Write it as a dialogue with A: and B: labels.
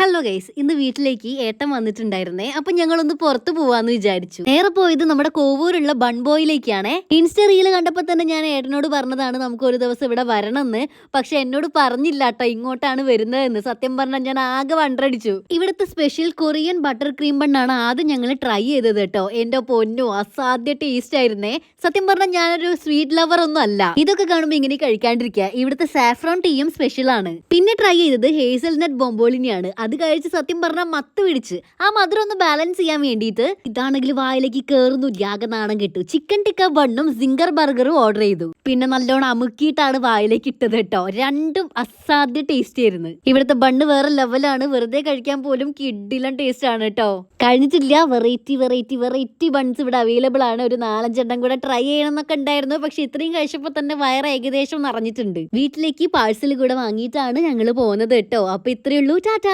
A: Hello guys ഇന്ന് വീട്ടിലേക്ക് ഏട്ടൻ വന്നിട്ടുണ്ടായിരുന്നേ. അപ്പൊ ഞങ്ങളൊന്ന് പുറത്തു പോവാന്ന് വിചാരിച്ചു. നേരെ പോയത് നമ്മുടെ കോവൂരുള്ള ബൺബോയിലേക്കാണേ. ഇൻസ്റ്റ റീൽ കണ്ടപ്പോ തന്നെ ഞാൻ ഏട്ടനോട് പറഞ്ഞതാണ് നമുക്ക് ഒരു ദിവസം ഇവിടെ വരണമെന്ന്. പക്ഷെ എന്നോട് പറഞ്ഞില്ല കേട്ടോ ഇങ്ങോട്ടാണ് വരുന്നതെന്ന്. സത്യം പറഞ്ഞാൽ ഞാൻ ആകെ വണ്ടടിച്ചു. ഇവിടുത്തെ സ്പെഷ്യൽ കൊറിയൻ ബട്ടർ ക്രീം ബണ്ണാണ് ആദ്യം ഞങ്ങൾ ട്രൈ ചെയ്തത് കേട്ടോ. എന്റെ പൊന്നു അസാധ്യ ടേസ്റ്റ് ആയിരുന്നേ. സത്യം പറഞ്ഞാൽ ഞാനൊരു സ്വീറ്റ് ലവർ ഒന്നും അല്ല. ഇതൊക്കെ കാണുമ്പോൾ ഇങ്ങനെ കഴിക്കാണ്ടിരിക്കുക. ഇവിടുത്തെ സാഫ്രോൺ ടീയും സ്പെഷ്യൽ ആണ്. പിന്നെ ട്രൈ ചെയ്തത് ഹേസൽനട്ട് ബൊമ്പോളിനെയാണ് അത് കഴിച്ച് സത്യം പറഞ്ഞാൽ മത്ത് പിടിച്ച്. ആ മധുരം ഒന്ന് ബാലൻസ് ചെയ്യാൻ വേണ്ടിയിട്ട് ഇതാണെങ്കിൽ വായിലേക്ക് കയറുന്നു ആകെ നാണം കിട്ടു. ചിക്കൻ ടിക്ക ബണ്ണും സിംഗർ ബർഗറും ഓർഡർ ചെയ്തു. പിന്നെ നല്ലോണം അമുക്കിയിട്ടാണ് വായിലേക്ക് ഇട്ടത് കേട്ടോ. രണ്ടും അസാധ്യ ടേസ്റ്റ് ആയിരുന്നു. ഇവിടുത്തെ ബണ്ണ് വേറെ ലെവലാണ് വെറുതെ കഴിക്കാൻ പോലും കിഡിലൻ ടേസ്റ്റ് ആണ് കേട്ടോ. കഴിഞ്ഞിട്ടില്ല. വെറൈറ്റി വെറൈറ്റി വെറൈറ്റി ബൺസ് ഇവിടെ അവൈലബിൾ ആണ്. ഒരു നാലഞ്ചെണ്ണം കൂടെ ട്രൈ ചെയ്യണം എന്നൊക്കെ ഉണ്ടായിരുന്നു. പക്ഷെ ഇത്രയും കഴിച്ചപ്പോൾ തന്നെ വയറ് ഏകദേശം നിറഞ്ഞിട്ടുണ്ട്. വീട്ടിലേക്ക് പാഴ്സൽ കൂടെ വാങ്ങിയിട്ടാണ് ഞങ്ങൾ പോകുന്നത് കേട്ടോ. അപ്പൊ ഇത്രയേ ഉള്ളൂ. ടാറ്റ.